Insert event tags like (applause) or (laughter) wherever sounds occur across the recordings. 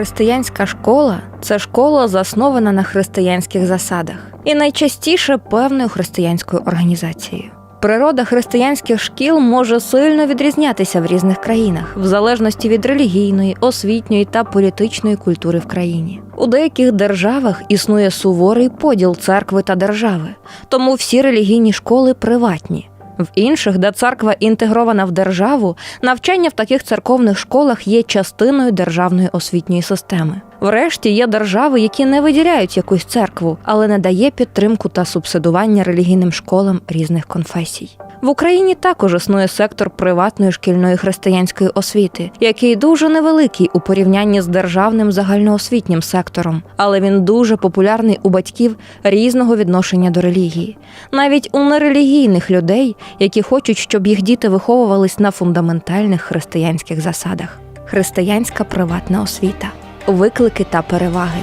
Християнська школа це школа, заснована на християнських засадах, і найчастіше певною християнською організацією. Природа християнських шкіл може сильно відрізнятися в різних країнах, в залежності від релігійної, освітньої та політичної культури в країні. У деяких державах існує суворий поділ церкви та держави, тому всі релігійні школи приватні. В інших, де церква інтегрована в державу, навчання в таких церковних школах є частиною державної освітньої системи. Врешті є держави, які не виділяють якусь церкву, але не дає підтримку та субсидування релігійним школам різних конфесій. В Україні також існує сектор приватної шкільної християнської освіти, який дуже невеликий у порівнянні з державним загальноосвітнім сектором, але він дуже популярний у батьків різного відношення до релігії, навіть у нерелігійних людей, які хочуть, щоб їх діти виховувались на фундаментальних християнських засадах. Християнська приватна освіта, виклики та переваги.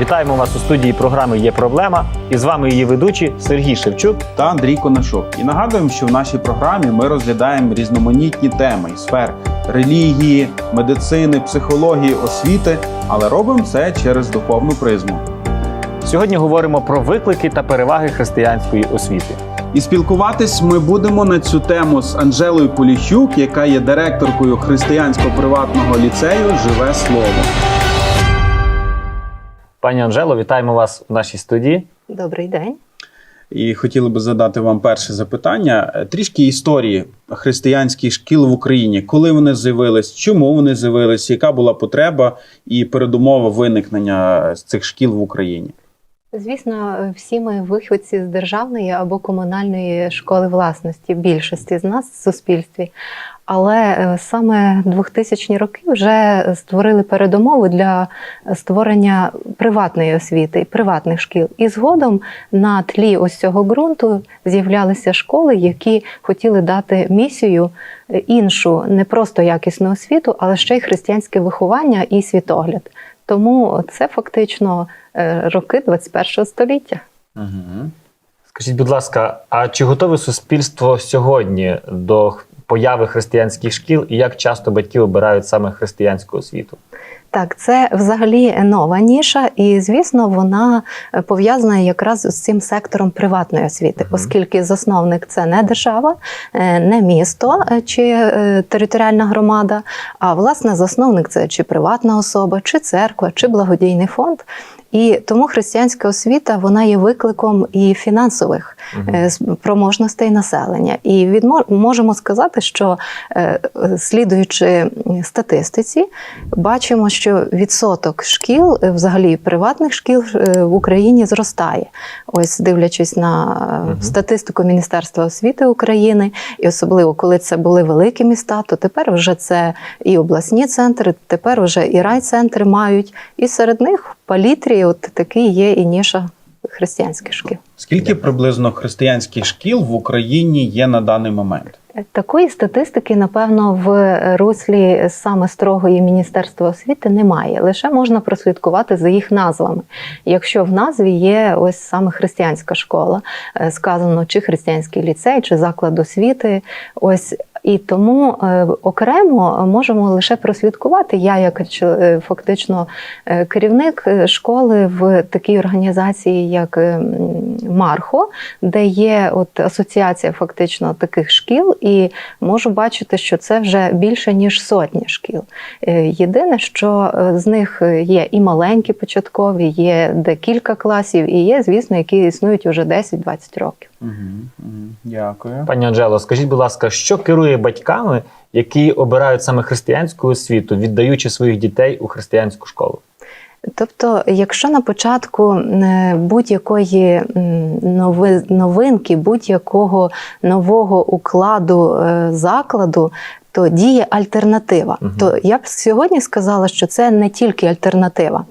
Вітаємо вас у студії програми Є проблема. І з вами її ведучі Сергій Шевчук. та Андрій Конашок. І нагадуємо, що в нашій програмі ми розглядаємо різноманітні теми із сфер релігії, медицини, психології, освіти, але робимо це через духовну призму. Сьогодні говоримо про виклики та переваги християнської освіти. І спілкуватись ми будемо на цю тему з Анжелою Поліщук, яка є директоркою християнського приватного ліцею Живе слово. Пані Анжело, вітаємо вас у нашій студії. Добрий день. І хотіли би задати вам перше запитання. Трішки історії християнських шкіл в Україні, коли вони з'явились, чому вони з'явились, яка була потреба і передумова виникнення цих шкіл в Україні. Звісно, всі ми виходці з державної або комунальної школи власності, більшості з нас в суспільстві. Але е, саме 2000-ні роки вже створили передумови для створення приватної освіти, приватних шкіл. І згодом на тлі ось цього ґрунту з'являлися школи, які хотіли дати місію е, іншу, не просто якісну освіту, але ще й християнське виховання і світогляд. Тому це фактично е, роки 21 століття. Угу. Скажіть, будь ласка, а чи готове суспільство сьогодні до появи християнських шкіл і як часто батьки обирають саме християнську освіту? Так, це взагалі нова ніша, і звісно, вона е, пов'язана якраз з цим сектором приватної освіти, Мгм. оскільки засновник це не держава, е, не місто е, чи територіальна громада, а власне засновник це чи приватна особа, чи церква, чи благодійний фонд. І тому християнська освіта вона є викликом і фінансових Мгм. е, спроможностей населення. І відмо- можемо сказати, що слідуючи статистиці, бачимо, що відсоток шкіл, е, взагалі приватних шкіл е, в Україні зростає. Ось дивлячись на Мгм. статистику Міністерства освіти України, і особливо коли це були великі міста, то тепер вже це і обласні центри, тепер вже і райцентри мають, і серед них в палітрі от такий є і ніша християнських шкіл. Скільки приблизно християнських шкіл в Україні є на даний момент? Такої статистики, напевно, в руслі саме строгої Міністерства освіти немає. Лише можна прослідкувати за їх назвами. Якщо в назві є ось саме християнська школа, е, сказано чи християнський ліцей, чи заклад освіти, ось. І тому е, окремо можемо лише прослідкувати. Я, як е, фактично е, керівник е, школи в такій організації, як е, Мархо, де є от асоціація фактично таких шкіл, і можу бачити, що це вже більше ніж сотні шкіл. Е, Єдине, що е, з них є і маленькі початкові, є декілька класів, і є, звісно, які існують уже 10-20 років. Угу, угу. Дякую. Пані Анжело, скажіть, будь ласка, що керує батьками, які обирають саме християнську освіту, віддаючи своїх дітей у християнську школу? Тобто, якщо на початку будь-якої новинки, будь-якого нового укладу е, закладу, то діє альтернатива. Мгм. То я б сьогодні сказала, що це не тільки альтернатива,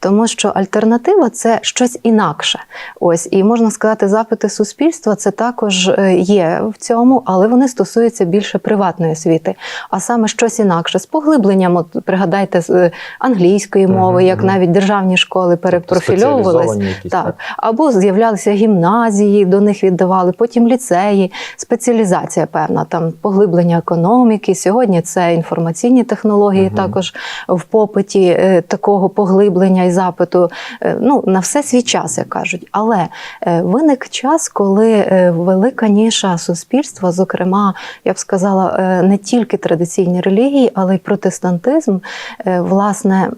тому що альтернатива це щось інакше. Ось і можна сказати, запити суспільства це також е, є в цьому, але вони стосуються більше приватної освіти, а саме щось інакше з поглибленням. От пригадайте з е, англійської мови, Мгм, як навіть державні школи перепрофільовувались. Якісь, Так. так? Або з'являлися гімназії, до них віддавали, потім ліцеї, спеціалізація певна, там поглиблення економіки, як і сьогодні, це інформаційні технології, Мгм. також в попиті е, такого поглиблення і запиту. Е, ну, на все свій час, як кажуть. Але е, виник час, коли велика ніша суспільства, зокрема, я б сказала, не тільки традиційні релігії, але й протестантизм, власне,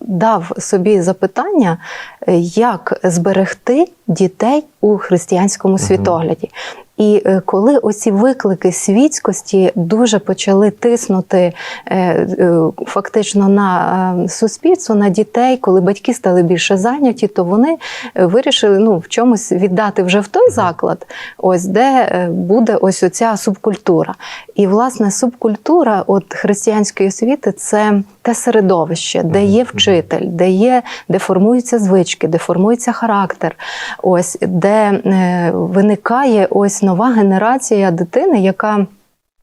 дав собі запитання, як зберегти дітей у християнському світогляді. І е, коли оці виклики світськості дуже почали тиснути е, е, фактично на суспільство, на дітей, коли батьки стали більше зайняті, то вони вирішили ну, в чомусь віддати вже в той заклад, ось де буде ось оця субкультура. І власне субкультура от християнської освіти це те середовище, де є вчитель, де є, де формуються звички, де формується характер, ось де е, виникає ось нова генерація дитини, яка.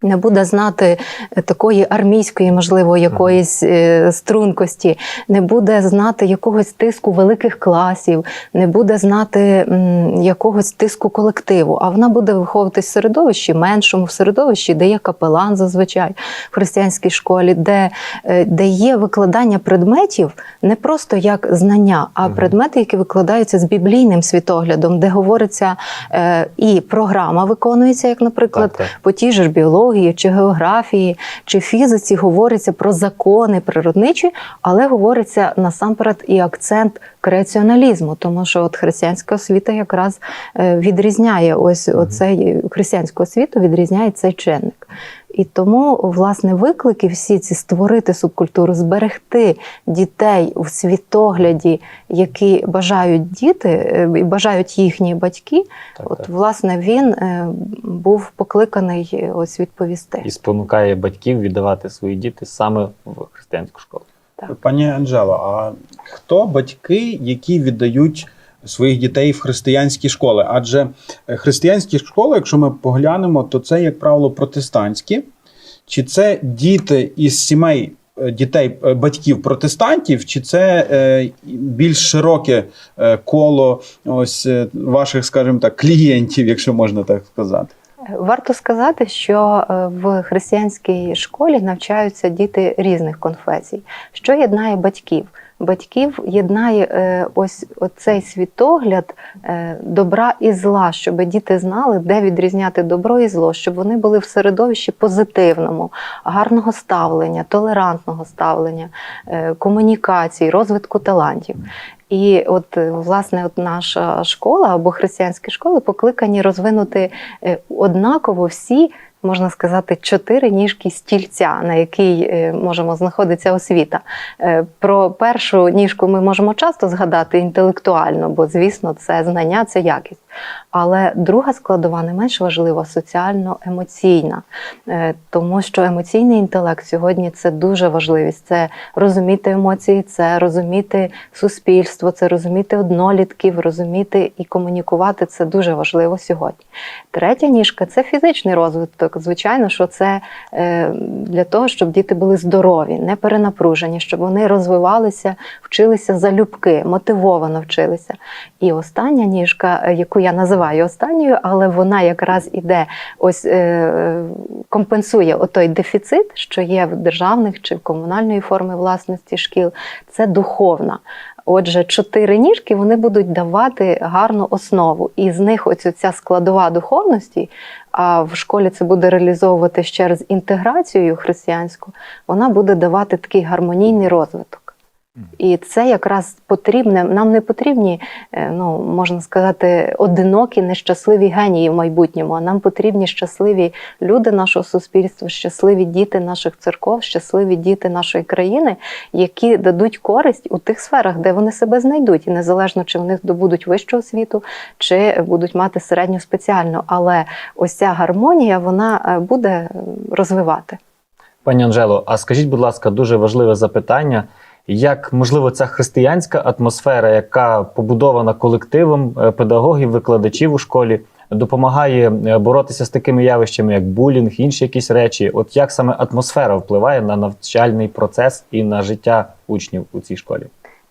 Не буде знати такої армійської, можливо, якоїсь е, стрункості, не буде знати якогось тиску великих класів, не буде знати м, якогось тиску колективу. А вона буде виховуватись в середовищі, меншому в середовищі, де є капелан зазвичай в християнській школі, де, е, де є викладання предметів не просто як знання, а предмети, які викладаються з біблійним світоглядом, де говориться е, і програма виконується, як, наприклад, Так, так. по тій же ж біології, чи географії, чи фізиці говориться про закони природничі, але говориться насамперед і акцент креаціоналізму, тому що от християнська освіта якраз е, відрізняє ось оцей християнську освіту відрізняє цей чинник. І тому, власне, виклики всі ці створити субкультуру, зберегти дітей в світогляді, які бажають діти, е, і бажають їхні батьки. Так, От, так. власне, він е, був покликаний е, ось відповісти. І спонукає батьків віддавати свої діти саме в християнську школу. Так. Пані Анжело, а хто батьки, які віддають своїх дітей в християнські школи? Адже е, християнські школи, якщо ми поглянемо, то це, як правило, протестантські, чи це діти із сімей е, дітей е, батьків протестантів, чи це більш широке коло ось ваших, скажімо так, клієнтів, якщо можна так сказати? Варто сказати, що в християнській школі навчаються діти різних конфесій. Що єднає батьків? Батьків єднає е, ось оцей світогляд е, добра і зла, щоб діти знали, де відрізняти добро і зло, щоб вони були в середовищі позитивному, гарного ставлення, толерантного ставлення, е, комунікації, розвитку талантів. І от власне от наша школа або християнські школи покликані розвинути однаково всі. Можна сказати, чотири ніжки стільця, на якій е, можемо знаходитися освіта. Е, Про першу ніжку ми можемо часто згадати інтелектуально, бо, звісно, це знання, це якість. Але друга складова не менш важлива соціально-емоційна, Е, тому що емоційний інтелект сьогодні це дуже важливість. Це розуміти емоції, це розуміти суспільство, це розуміти однолітків, розуміти і комунікувати це дуже важливо сьогодні. Третя ніжка це фізичний розвиток. Звичайно, що це е, для того, щоб діти були здорові, не перенапружені, щоб вони розвивалися, вчилися залюбки, мотивовано вчилися. І остання ніжка, е, яку я називаю останньою, але вона якраз іде, ось е, компенсує отой дефіцит, що є в державних чи в комунальної форми власності шкіл. Це духовна. Отже, чотири ніжки вони будуть давати гарну основу, і з них ось ця складова духовності. А в школі це буде реалізовуватись через інтеграцію християнську, вона буде давати такий гармонійний розвиток. І це якраз потрібне. Нам не потрібні, е, ну можна сказати, одинокі, нещасливі генії в майбутньому. А нам потрібні щасливі люди нашого суспільства, щасливі діти наших церков, щасливі діти нашої країни, які дадуть користь у тих сферах, де вони себе знайдуть, і незалежно чи вони здобудуть вищу освіту, чи будуть мати середню спеціальну. Але ось ця гармонія вона е, буде е, розвивати. Пані Анжело, а скажіть, будь ласка, дуже важливе запитання. Як можливо ця християнська атмосфера, яка побудована колективом е, педагогів, викладачів у школі, допомагає е, боротися з такими явищами, як булінг, інші якісь речі? От як саме атмосфера впливає на навчальний процес і на життя учнів у цій школі?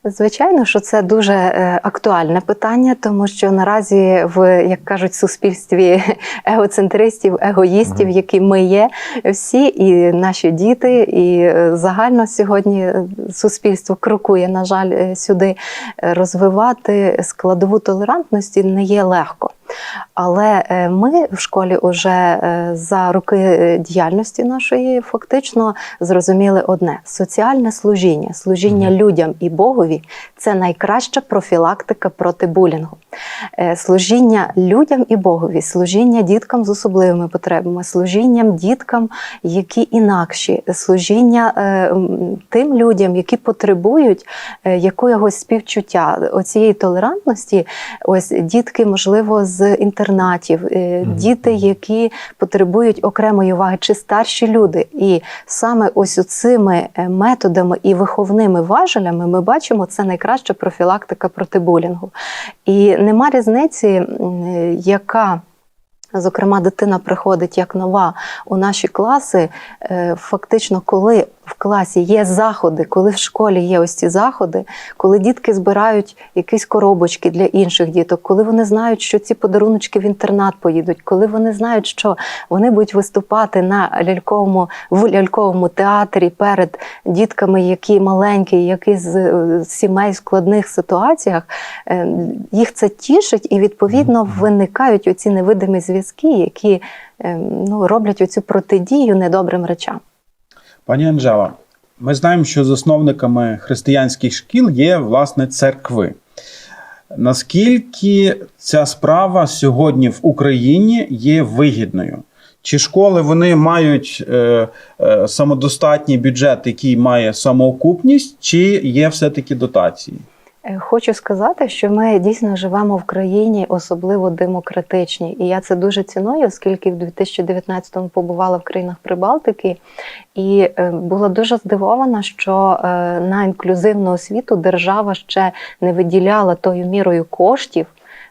Звичайно, що це дуже е, актуальне питання, тому що наразі в як кажуть суспільстві (laughs) егоцентристів, егоїстів, які ми є, всі і наші діти, і е, загально сьогодні е, суспільство крокує, на жаль, сюди розвивати складову толерантності не є легко. Але е, ми в школі вже е, за роки е, діяльності нашої фактично зрозуміли одне: соціальне служіння, служіння Мгм. людям і Богові це найкраща профілактика проти булінгу. Служіння людям і Богові, служіння діткам з особливими потребами, служінням діткам, які інакші, служіння тим людям, які потребують якогось співчуття, оцієї толерантності. Ось дітки, можливо, з інтернатів, е, діти, які потребують окремої уваги, чи старші люди. І саме ось цими методами і виховними важелями ми бачимо, це найкраща профілактика проти булінгу. І нема різниці, яка. Зокрема, дитина приходить як нова у наші класи. Е, Фактично, коли в класі є заходи, коли в школі є ось ці заходи, коли дітки збирають якісь коробочки для інших діток, коли вони знають, що ці подаруночки в інтернат поїдуть, коли вони знають, що вони будуть виступати на ляльковому в ляльковому театрі перед дітками, які маленькі, які з е, сімей в складних ситуаціях, е, їх це тішить, і відповідно виникають оці невидимі зв'язки, які е, ну, роблять оцю протидію недобрим речам. Пані Анжела, ми знаємо, що засновниками християнських шкіл є власне церкви. Наскільки ця справа сьогодні в Україні є вигідною? Чи школи вони мають е, е, самодостатній бюджет, який має самоокупність, чи є все-таки дотації? Е, Хочу сказати, що ми дійсно живемо в країні особливо демократичній, і я це дуже ціную, оскільки в 2019-му побувала в країнах Прибалтики і е, була дуже здивована, що е, на інклюзивну освіту держава ще не виділяла тою мірою коштів.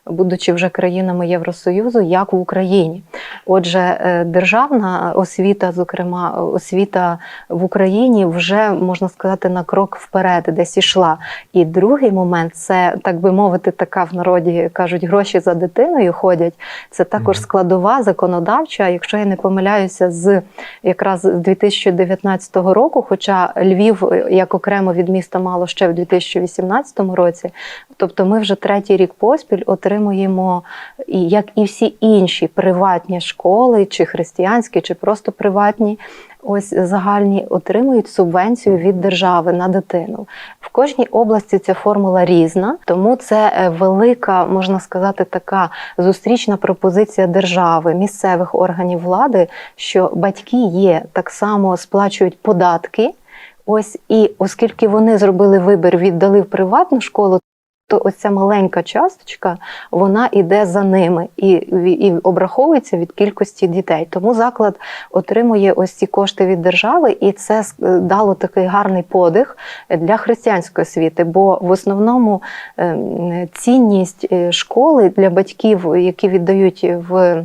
Будучи вже країнами Євросоюзу, як в Україні, отже, е, державна освіта, зокрема освіта в Україні, вже можна сказати на крок вперед, десь ішла. І другий момент це так би мовити, така в народі кажуть, гроші за дитиною ходять. Це також складова законодавча. Якщо я не помиляюся, з якраз з 2019 року, хоча Львів е, як окремо від міста мало ще в 2018 році. Тобто, ми вже третій рік поспіль отримуємо, як і всі інші приватні школи, чи християнські, чи просто приватні. Ось загальні отримують субвенцію від держави на дитину. В кожній області ця формула різна, тому це е, велика, можна сказати, така зустрічна пропозиція держави, місцевих органів влади, що батьки є так само сплачують податки. Ось і оскільки вони зробили вибір, віддали в приватну школу. То ось ця маленька часточка вона іде за ними і, і обраховується від кількості дітей. Тому заклад отримує ось ці кошти від держави, і це е, дало такий гарний подих для християнської освіти. Бо в основному е, цінність е, школи для батьків, які віддають в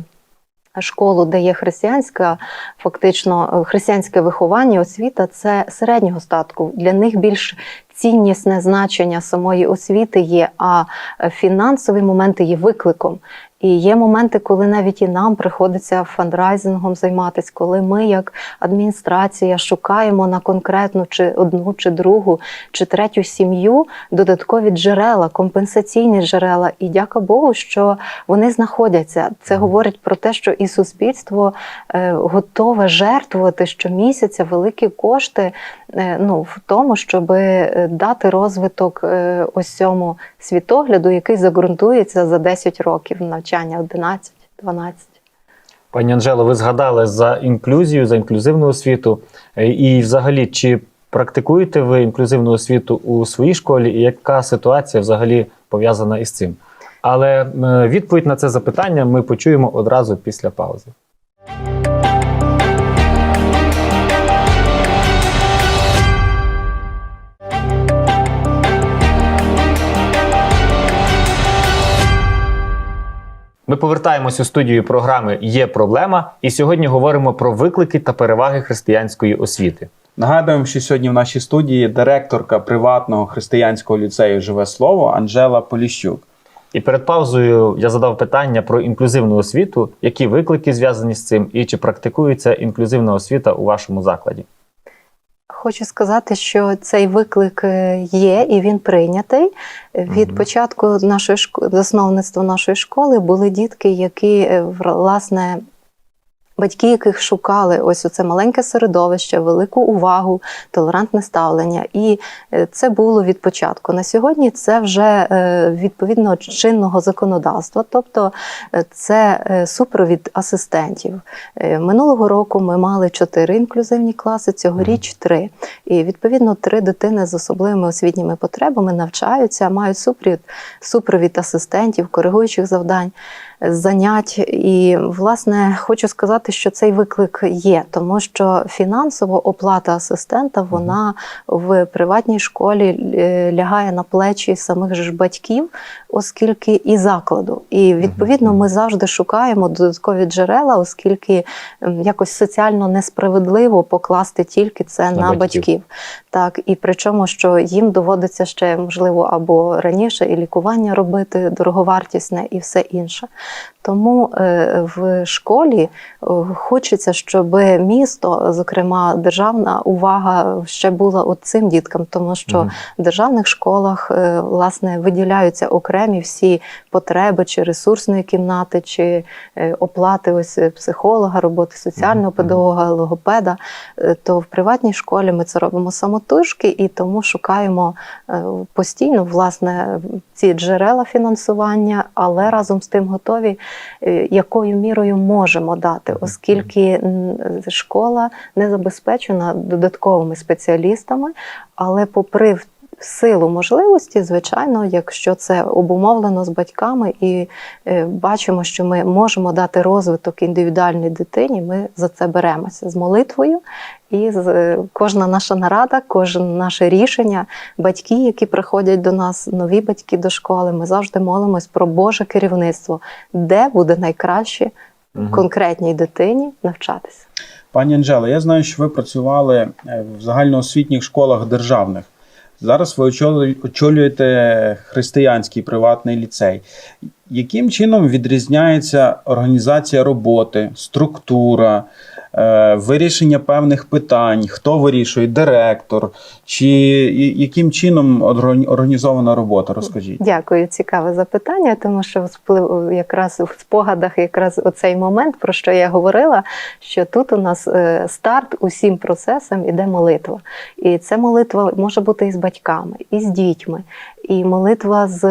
школу, де є християнська, фактично е, християнське виховання, освіта це середнього статку. Для них більш ціннісне значення самої освіти є, а фінансові моменти є викликом. І є моменти, коли навіть і нам приходиться фандрайзингом займатися, коли ми, як адміністрація, шукаємо на конкретну чи одну, чи другу, чи третю сім'ю додаткові джерела, компенсаційні джерела. І дяка Богу, що вони знаходяться. Це говорить про те, що і суспільство е, готове жертвувати щомісяця великі кошти е, ну, в тому, щоб дати розвиток е, ось цьому світогляду, який загрунтується за 10 років навчання 11-12. Пані Анжело, ви згадали за інклюзію, за інклюзивну освіту. Е, І взагалі, чи практикуєте ви інклюзивну освіту у своїй школі, і яка ситуація взагалі пов'язана із цим? Але е, відповідь на це запитання ми почуємо одразу після паузи. Ми повертаємось у студію програми Є проблема, і сьогодні говоримо про виклики та переваги християнської освіти. Нагадуємо, що сьогодні в нашій студії директорка приватного християнського ліцею Живе Слово Анжела Поліщук. І перед паузою я задав питання про інклюзивну освіту, які виклики зв'язані з цим, і чи практикується інклюзивна освіта у вашому закладі. Хочу сказати, що цей виклик е, є і він прийнятий. Від початку нашої школи, засновництва нашої школи були дітки, які е, власне. Батьки, яких шукали ось оце маленьке середовище, велику увагу, толерантне ставлення, і е, це було від початку. На сьогодні це вже е, відповідно чинного законодавства, тобто е, це супровід асистентів. Минулого року ми мали чотири інклюзивні класи, цьогоріч три. І відповідно три дитини з особливими освітніми потребами навчаються, мають супровід, супровід асистентів, коригуючих завдань, занять. І власне хочу сказати, що цей виклик є, тому що фінансово оплата асистента вона в приватній школі е, лягає на плечі самих ж батьків, оскільки і закладу. І відповідно ми завжди шукаємо додаткові джерела, оскільки якось соціально несправедливо покласти тільки це На на, батьків. батьків. Так, і причому, що їм доводиться ще можливо або раніше і лікування робити дороговартісне, і все інше. Тому е, в школі е, хочеться, щоб місто, зокрема державна увага, ще була от цим діткам, тому що в державних школах е, власне виділяються окремі всі потреби чи ресурсної кімнати, чи оплати ось психолога, роботи соціального педагога, логопеда. То в приватній школі ми це робимо самотужки і тому шукаємо постійно власне ці джерела фінансування, але разом з тим готові, е, якою мірою можемо дати, оскільки школа не забезпечена додатковими спеціалістами, але попри в- силу можливості, звичайно, якщо це обумовлено з батьками і е, бачимо, що ми можемо дати розвиток індивідуальній дитині, ми за це беремося з молитвою. І з- е, кожна наша нарада, кожне наше рішення, батьки, які приходять до нас, нові батьки до школи, ми завжди молимось про Боже керівництво, де буде найкраще конкретній дитині навчатися. Пані Анжело, я знаю, що ви працювали е, в загальноосвітніх школах державних. Зараз ви очолюєте християнський приватний ліцей. Яким чином відрізняється організація роботи, структура, вирішення певних питань, хто вирішує, директор, чи яким чином органі- організована робота? Розкажіть. Дякую, цікаве запитання, тому що якраз в спогадах, якраз оцей момент, про що я говорила, що тут у нас е, старт усім процесам іде молитва. І ця молитва може бути і з батьками, і з дітьми, і молитва з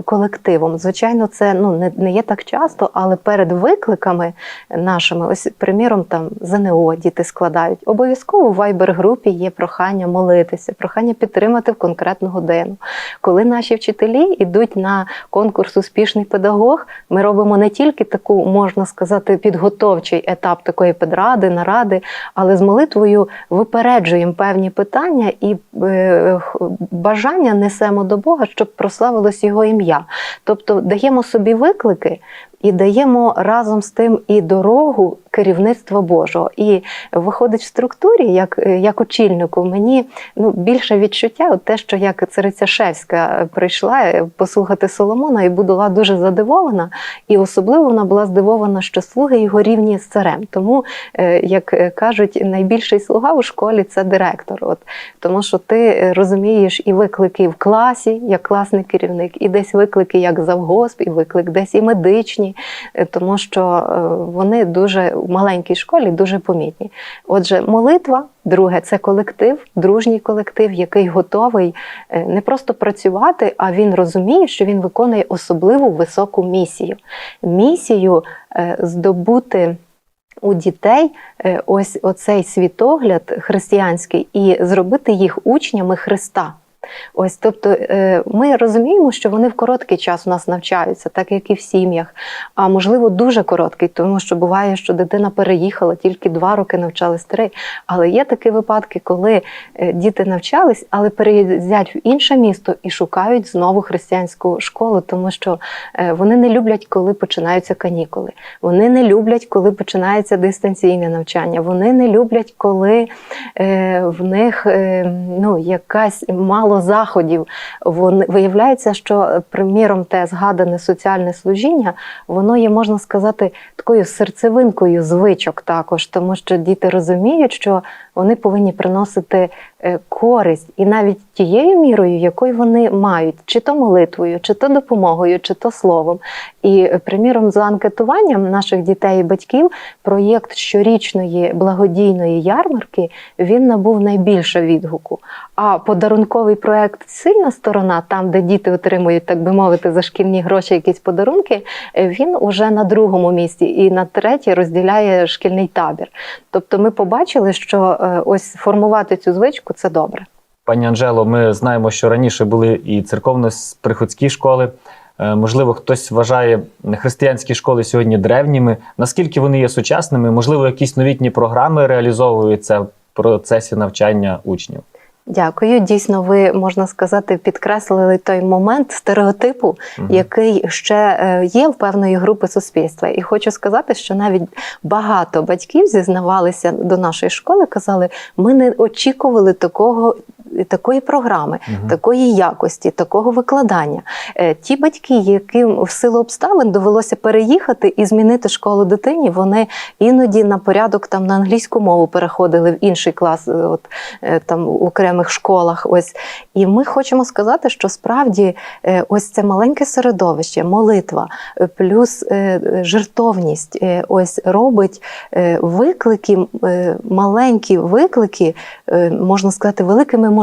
колективом. Звичайно, це ну не, не є так часто, але перед викликами нашими, ось приміром, там ЗНО діти складають. Обов'язково в вайбер-групі є прохання молитися, прохання підтримати в конкретну годину. Коли наші вчителі йдуть на конкурс Успішний педагог, ми робимо не тільки таку, можна сказати, підготовчий етап такої педради, наради, але з молитвою випереджуємо певні питання і е, бажання несемо до Бога, щоб прославилось його ім'я. Тобто даємо собі виклики. І даємо разом з тим і дорогу керівництва Божого. І виходить в структурі, як, як очільнику, мені ну, більше відчуття, от те, що як цариця Шевська прийшла е, послухати Соломона і була дуже задивована, і особливо вона була здивована, що слуги його рівні з царем. Тому, е, як е, кажуть, найбільший слуга у школі це директор. От, тому що ти розумієш і виклики в класі, як класний керівник, і десь виклики як завгосп, і виклик десь і медичні, е, тому що е, вони дуже в маленькій школі дуже помітні. Отже, молитва, друге, це колектив, дружній колектив, який готовий е, не просто працювати, а він розуміє, що він виконує особливу високу місію. Місію здобути. У дітей ось оцей світогляд християнський і зробити їх учнями Христа. Ось, тобто, е, ми розуміємо, що вони в короткий час у нас навчаються, так як і в сім'ях, а можливо, дуже короткий, тому що буває, що дитина переїхала, тільки два роки навчались три. Але є такі випадки, коли е, діти навчались, але переїздять в інше місто і шукають знову християнську школу, тому що е, вони не люблять, коли починаються канікули. Вони не люблять, коли починається дистанційне навчання. Вони не люблять, коли в них ну, якась мало заходів. Вони, виявляється, що, е, приміром, те згадане соціальне служіння, воно є, можна сказати, такою серцевинкою звичок також, тому що діти розуміють, що вони повинні приносити користь і навіть тією мірою, якою вони мають, чи то молитвою, чи то допомогою, чи то словом. І, е, приміром, за анкетуванням наших дітей і батьків, проєкт щорічної благодійної ярмарки він набув найбільше відгуку. А подарунковий проєкт Сильна сторона, там, де діти отримують, так би мовити, за шкільні гроші якісь подарунки, е, він уже на другому місці, і на третє розділяє шкільний табір. Тобто, ми побачили, що е, ось формувати цю звичку це добре. Пані Анжело, ми знаємо, що раніше були і церковно-приходські школи. Е, Можливо, хтось вважає християнські школи сьогодні древніми. Наскільки вони є сучасними? Можливо, якісь новітні програми реалізовуються в процесі навчання учнів? Дякую. Дійсно, ви можна сказати, підкреслили той момент стереотипу, угу. який ще е, є в певної групи суспільства. І хочу сказати, що навіть багато батьків зізнавалися до нашої школи, казали, ми не очікували такого. Такої програми, Мгм. такої якості, такого викладання. Е, Ті батьки, яким в силу обставин довелося переїхати і змінити школу дитині, вони іноді на порядок там на англійську мову переходили в інший клас, е, от е, там в окремих школах. Ось і ми хочемо сказати, що справді ось це маленьке середовище, молитва, плюс жертовність, ось робить виклики, маленькі виклики, можна сказати, великими можливостями.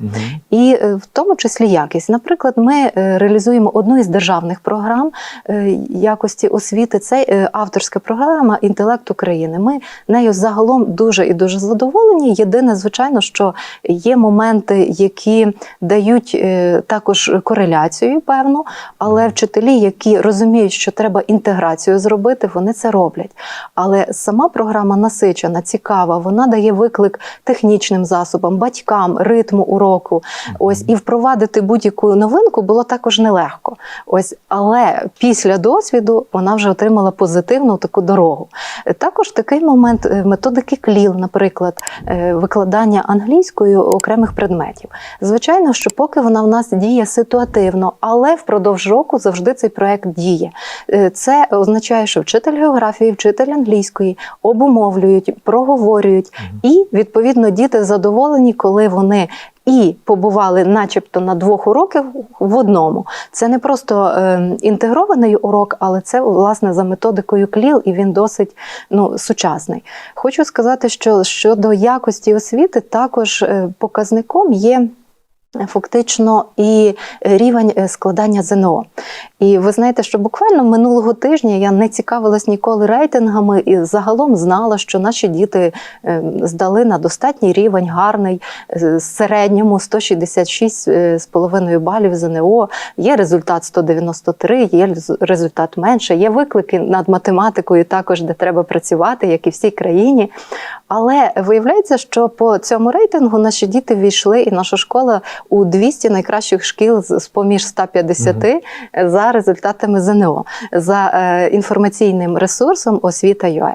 Мгм. І е, в тому числі якість. Наприклад, ми е, реалізуємо одну із державних програм е, якості освіти. Це авторська програма Інтелект України. Ми нею загалом дуже і дуже задоволені. Єдине, звичайно, що є моменти, які дають також кореляцію, певну, але вчителі, які розуміють, що треба інтеграцію зробити, вони це роблять. Але сама програма насичена, цікава, вона дає виклик технічним засобам, батькам, ритму уроку. Ось і впровадити будь-яку новинку було також нелегко. Ось, але після досвіду вона вже отримала позитивну таку дорогу. Також такий момент е, методики КЛІЛ, наприклад, е, викладання англійською окремих предметів. Звичайно, що поки вона в нас діє ситуативно, але впродовж року завжди цей проект діє. Е, Це означає, що вчитель географії, вчитель англійської обумовлюють, проговорюють, і відповідно діти задоволені, коли вони. І побували, начебто, на двох уроках в одному. Це не просто е, інтегрований урок, але це власне за методикою КЛІЛ, і він досить ну, сучасний. Хочу сказати, що щодо якості освіти, також е, показником є. Фактично і рівень е, складання ЗНО. І ви знаєте, що буквально минулого тижня я не цікавилась ніколи рейтингами і загалом знала, що наші діти е, здали на достатній рівень, гарний, е, середньому 166,5 балів ЗНО. Є результат 193, є результат менше. Є виклики над математикою, також де треба працювати, як і всій країні. Але виявляється, що по цьому рейтингу наші діти війшли, і наша школа у 200 найкращих шкіл з поміж 150 за результатами ЗНО, за е, інформаційним ресурсом освіта.ua.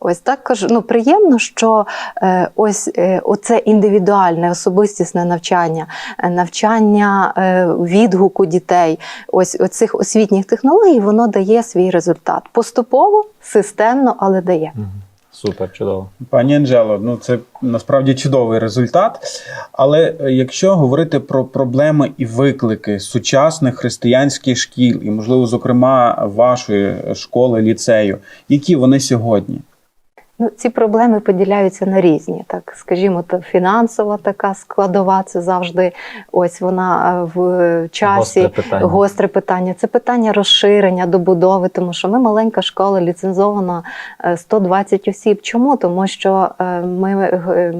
Ось також ну, приємно, що е, ось е, оце індивідуальне особистісне навчання, е, навчання е, відгуку дітей, ось оцих освітніх технологій, воно дає свій результат. Поступово, системно, але дає. Мгм. Супер, чудово. Пані Анжело, ну це насправді чудовий результат. Але е, якщо говорити про проблеми і виклики сучасних християнських шкіл, і, можливо, зокрема, вашої школи, ліцею, які вони сьогодні? Ну, ці проблеми поділяються на різні. Так, скажімо, то фінансова така складова, це завжди ось вона е, в часі. Гостре питання. Гостре питання. Це питання розширення, добудови, тому що ми маленька школа, ліцензована е, 120 осіб. Чому? Тому що е, ми е,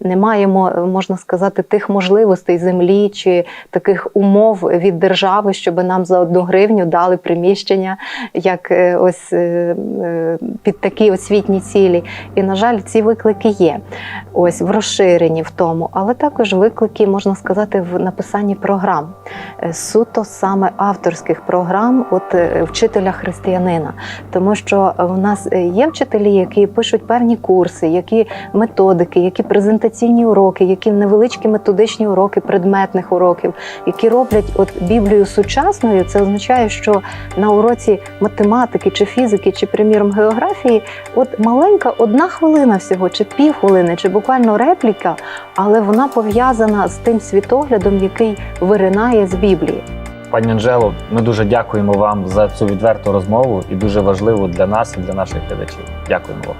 не маємо, е, можна сказати, тих можливостей землі чи таких умов від держави, щоб нам за одну гривню дали приміщення, як е, ось е, е, під такі освітні цілі. І, на жаль, ці виклики є. Ось в розширенні в тому, але також виклики, можна сказати, в написанні програм. Е, Суто саме авторських програм, от е, вчителя християнина. Тому що в нас е, є вчителі, які пишуть певні курси, які методики, які презентаційні уроки, які невеличкі методичні уроки предметних уроків, які роблять от Біблію сучасною. Це означає, що на уроці математики чи фізики, чи приміром географії, от маленька одна хвилина всього, чи півхвилини, чи буквально репліка, але вона пов'язана з тим світоглядом, який виринає з Біблії. Пані Анжело, ми дуже дякуємо вам за цю відверту розмову і дуже важливу для нас і для наших глядачів. Дякуємо вам.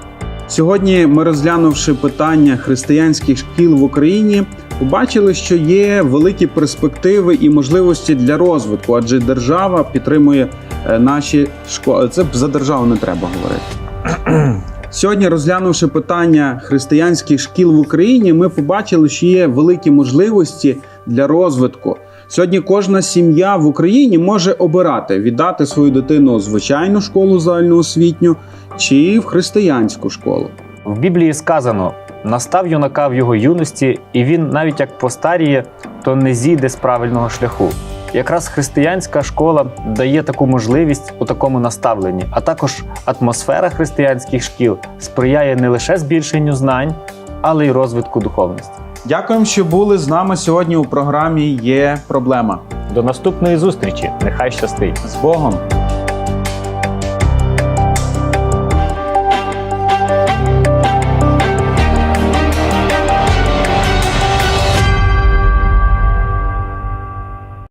Сьогодні ми, розглянувши питання християнських шкіл в Україні, побачили, що є великі перспективи і можливості для розвитку, адже держава підтримує е, наші школи. Це за державу не треба говорити. (clears throat) Сьогодні, розглянувши питання християнських шкіл в Україні, ми побачили, що є великі можливості для розвитку. Сьогодні кожна сім'я в Україні може обирати віддати свою дитину в звичайну школу загальноосвітню чи в християнську школу. В Біблії сказано: настав юнака в його юності, і він, навіть як постаріє, то не зійде з правильного шляху. Якраз християнська школа дає таку можливість у такому наставленні, а також атмосфера християнських шкіл сприяє не лише збільшенню знань, але й розвитку духовності. Дякуємо, що були з нами сьогодні у програмі Є проблема До наступної зустрічі! Нехай щастить! з Богом.